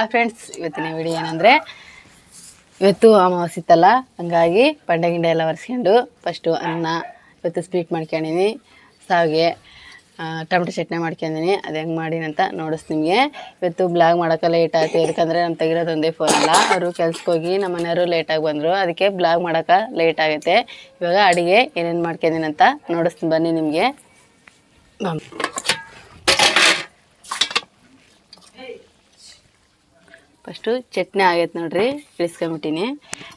ಆ ಫ್ರೆಂಡ್ಸ್ ಇವತ್ತಿನ ವಿಡಿಯೋ ಏನಂದರೆ, ಇವತ್ತು ಅಮಾವಾಸ್ಯೆ ಇತ್ತಲ್ಲ, ಹಂಗಾಗಿ ಪಂಡೆ ಗಿಂಡೆ ಎಲ್ಲ ಒರೆಸ್ಕೊಂಡು ಫಸ್ಟು ಅನ್ನ ಇವತ್ತು ಸ್ವೀಟ್ ಮಾಡ್ಕೊಂಡಿನಿ ಸಾವಿಗೆ ಟೊಮೆಟೊ ಚಟ್ನಿ ಮಾಡ್ಕೊಂಡಿನಿ, ಅದು ಹೆಂಗೆ ಮಾಡಿನಂತ ನೋಡಿಸ್ ನಿಮಗೆ. ಇವತ್ತು ಬ್ಲಾಗ್ ಮಾಡೋಕ್ಕೆ ಲೇಟ್ ಆಯಿತು, ಯಾಕಂದರೆ ನಮ್ಮ ತೆಗಿರೋದು ಒಂದೇ ಫೋನ್ ಅಲ್ಲ. ಅವರು ಕೆಲ್ಸಕ್ಕೆ ಹೋಗಿ ನಮ್ಮ ಮನೆಯವರು ಲೇಟಾಗಿ ಬಂದರು, ಅದಕ್ಕೆ ಬ್ಲಾಗ್ ಮಾಡೋಕೆ ಲೇಟ್ ಆಗುತ್ತೆ. ಇವಾಗ ಅಡುಗೆ ಏನೇನು ಮಾಡ್ಕೊಂಡಿನಿ ಅಂತ ನೋಡಿಸ್ತೀನಿ ಬನ್ನಿ ನಿಮಗೆ. ಫಸ್ಟು ಚಟ್ನಿ ಆಗೈತೆ ನೋಡ್ರಿ ಇಳಿಸ್ಕೊಂಬಿಟ್ಟಿನಿ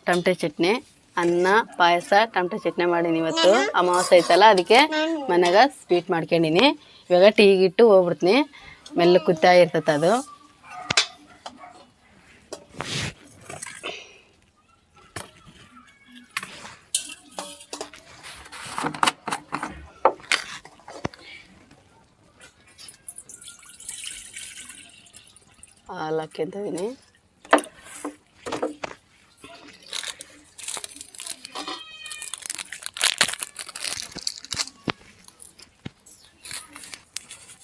ಟಮಟೆ ಚಟ್ನಿ, ಅನ್ನ, ಪಾಯಸ, ಟಮಟೆ ಚಟ್ನಿ ಮಾಡೀನಿ ಇವತ್ತು. ಅಮಾವಾಸ್ಯೆ ಐತಲ್ಲ, ಅದಕ್ಕೆ ಮನೆಯಾಗ ಸ್ವೀಟ್ ಮಾಡ್ಕೊಂಡಿನಿ. ಇವಾಗ ಟೀಗಿಟ್ಟು ಹೋಗ್ಬಿಡ್ತೀನಿ. ಮೆಲ್ಲ ಕುತ್ತಾ ಇರ್ತೈತೆ ಅದು. ಹಾಲು ಹಾಕ್ಯಂತಿದ್ದೀನಿ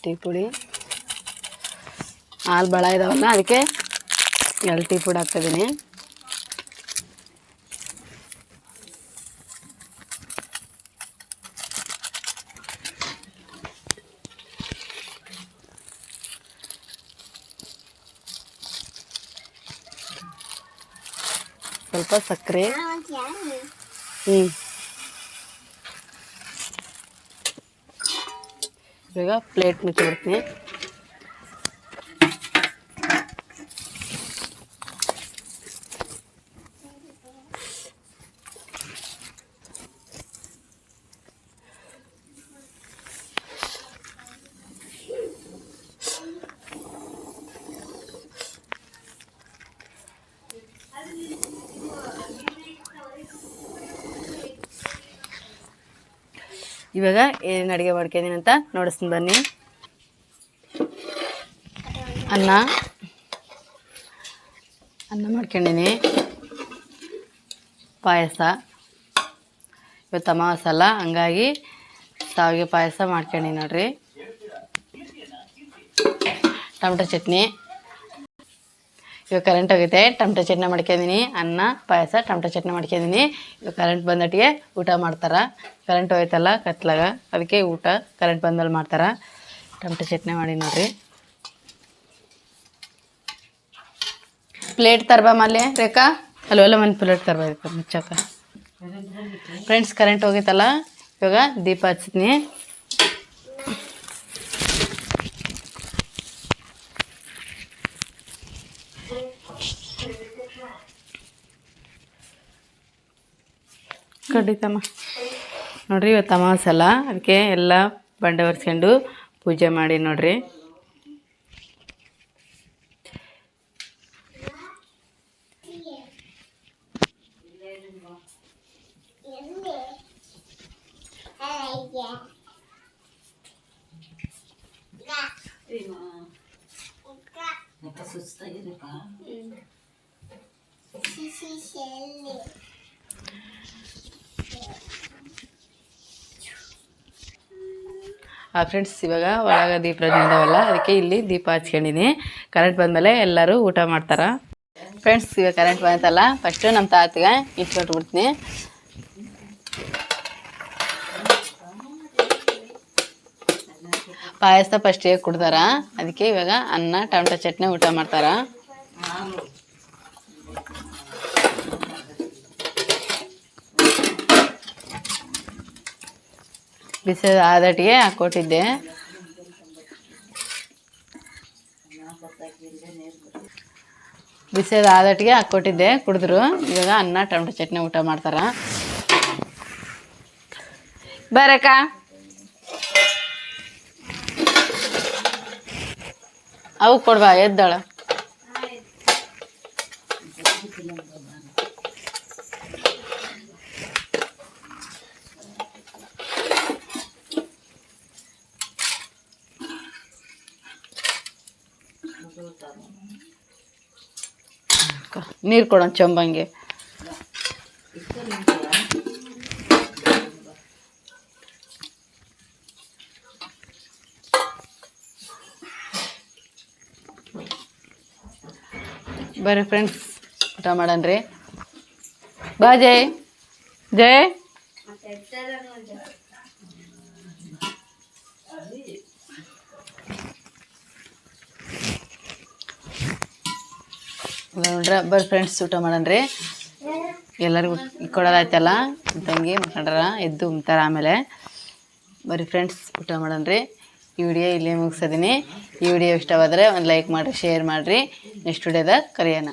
ಟೀ ಪುಡಿ ಹಾಲು ಭಾಳ ಇದಾವಲ್ಲ ಅದಕ್ಕೆ ಎರಡು ಟೀ ಪುಡಿ ಹಾಕ್ತಿದ್ದೀನಿ ಸ್ವಲ್ಪ ಸಕ್ಕರೆ. ಹ್ಞೂ ಈಗ ಪ್ಲೇಟ್ ಮುಚ್ಚಿಬಿಡ್ತೀನಿ ಇವಾಗ ಏನು ಅಡುಗೆ ಮಾಡ್ಕೊಂಡಿನಿ ಅಂತ ನೋಡಿಸ್ತೀನಿ ಬನ್ನಿ. ಅನ್ನ. ಅನ್ನ ಮಾಡ್ಕೊಂಡಿನಿ ಪಾಯಸ. ಇವತ್ತು ಅಮಾವಾಸ್ಯೆ ಅಲ್ಲ, ಹಂಗಾಗಿ ಸಾವಿಗೆ ಪಾಯಸ ಮಾಡ್ಕೊಂಡಿನಿ ನೋಡ್ರಿ. ಟೊಮೆಟೊ ಚಟ್ನಿ. ಇವಾಗ ಕರೆಂಟ್ ಹೋಗೈತೆ ಟಮಟೆ ಚಟ್ನಿ ಮಾಡ್ಕೊಂಡಿನಿ ಅನ್ನ, ಪಾಯಸ, ಟಮಟೆ ಚಟ್ನಿ ಮಾಡ್ಕೊಂಡಿನಿ ಇವಾಗ ಕರೆಂಟ್ ಬಂದಟ್ಟಿಗೆ ಊಟ ಮಾಡ್ತಾರೆ. ಕರೆಂಟ್ ಹೋಯ್ತಲ್ಲ ಕತ್ಲಾಗ, ಅದಕ್ಕೆ ಊಟ ಕರೆಂಟ್ ಬಂದಲ್ಲಿ ಮಾಡ್ತಾರೆ. ಟಮಟೆ ಚಟ್ನಿ ಮಾಡಿ ನೋಡ್ರಿ. ಪ್ಲೇಟ್ ತರ್ಬಾ ಮಲ್ಲೆ ರೇಖಾ? ಅಲ್ಲೆಲ್ಲ ಒಂದು ಪ್ಲೇಟ್ ತರ್ಬೇಕು ಮುಚ್ಚಕ್ಕ. ಫ್ರೆಂಡ್ಸ್ ಕರೆಂಟ್ ಹೋಗೈತಲ್ಲ ಇವಾಗ ದೀಪ ಹಚ್ತೀನಿ ಕಡಿತಮ್ಮ ನೋಡ್ರಿ ಇವತ್ತು ಅಮಾವಾಸಲ್ಲ ಅಲ್ಲ ಅದಕ್ಕೆ ಎಲ್ಲ ಬಂಡೆ ಒರೆಸ್ಕೊಂಡು ಪೂಜೆ ಮಾಡಿ ನೋಡ್ರಿ. ಫ್ರೆಂಡ್ಸ್ ಇವಾಗ ಒಳಗ ದೀಪ ಇದಾವಲ್ಲ ಅದಕ್ಕೆ ಇಲ್ಲಿ ದೀಪ ಹಚ್ಕೊಂಡಿನಿ. ಕರೆಂಟ್ ಬಂದಮೇಲೆ ಎಲ್ಲರೂ ಊಟ ಮಾಡ್ತಾರೆ. ಫ್ರೆಂಡ್ಸ್ ಇವಾಗ ಕರೆಂಟ್ ಬಂತಲ್ಲ ಫಸ್ಟು ನಮ್ಮ ತಾತಿಗೆ ಇಟ್ಕೊಟ್ಬಿಡ್ತೀನಿ ಪಾಯಸ ಫಸ್ಟಿಗೆ ಕುಡ್ದಾರ. ಅದಕ್ಕೆ ಇವಾಗ ಅನ್ನ, ಟೊಮೆಟೊ ಚಟ್ನಿ ಊಟ ಮಾಡ್ತಾರ. ಬಿಸಿ ಆದಟಿಗೆ ಹಾಕ್ಕೊಟ್ಟಿದ್ದೆ. ಬಿಸಿದು ಆದಟಿಗೆ ಹಾಕ್ಕೊಟ್ಟಿದ್ದೆ. ಕುಡಿದ್ರು. ಇವಾಗ ಅನ್ನ, ಟೊಮೆಟೊ ಚಟ್ನಿ ಊಟ ಮಾಡ್ತಾರ. ಬರಕ್ಕ. ಅವು ಕೊಡ್ಬಾ ಎದ್ದಾಳ. ನೀರು ಕೊಡೋಣ ಚಂಬಂಗೆ. ಬರ್ರಿ ಫ್ರೆಂಡ್ಸ್ ಊಟ ಮಾಡನ್ರಿ. ಬಾ ಜಯ್. ಜಯ್. ನೋಡ್ರೆ ಬರ್ರಿ ಫ್ರೆಂಡ್ಸ್ ಊಟ ಮಾಡನ್ರಿ ಎಲ್ಲರಿಗೂ ಕೊಡೋದಾಯ್ತಲ್ಲ? ತಂಗಿ ಮಕ್ಕಂಡ್ರ ಎದ್ದು ಉಮ್ತಾರ ಆಮೇಲೆ. ಬರ್ರಿ ಫ್ರೆಂಡ್ಸ್ ಊಟ ಮಾಡನ್ರಿ ಈ ವಿಡಿಯೋ ಇಲ್ಲೇ ಮುಗಿಸೋದೀನಿ. ಈ ವಿಡಿಯೋ ಇಷ್ಟವಾದರೆ ಒಂದು ಲೈಕ್ ಮಾಡಿರಿ ಶೇರ್ ಮಾಡಿರಿ. ನೆಕ್ಸ್ಟ್ ವಿಡಿಯೋದಾಗ ಕರೆಯೋಣ.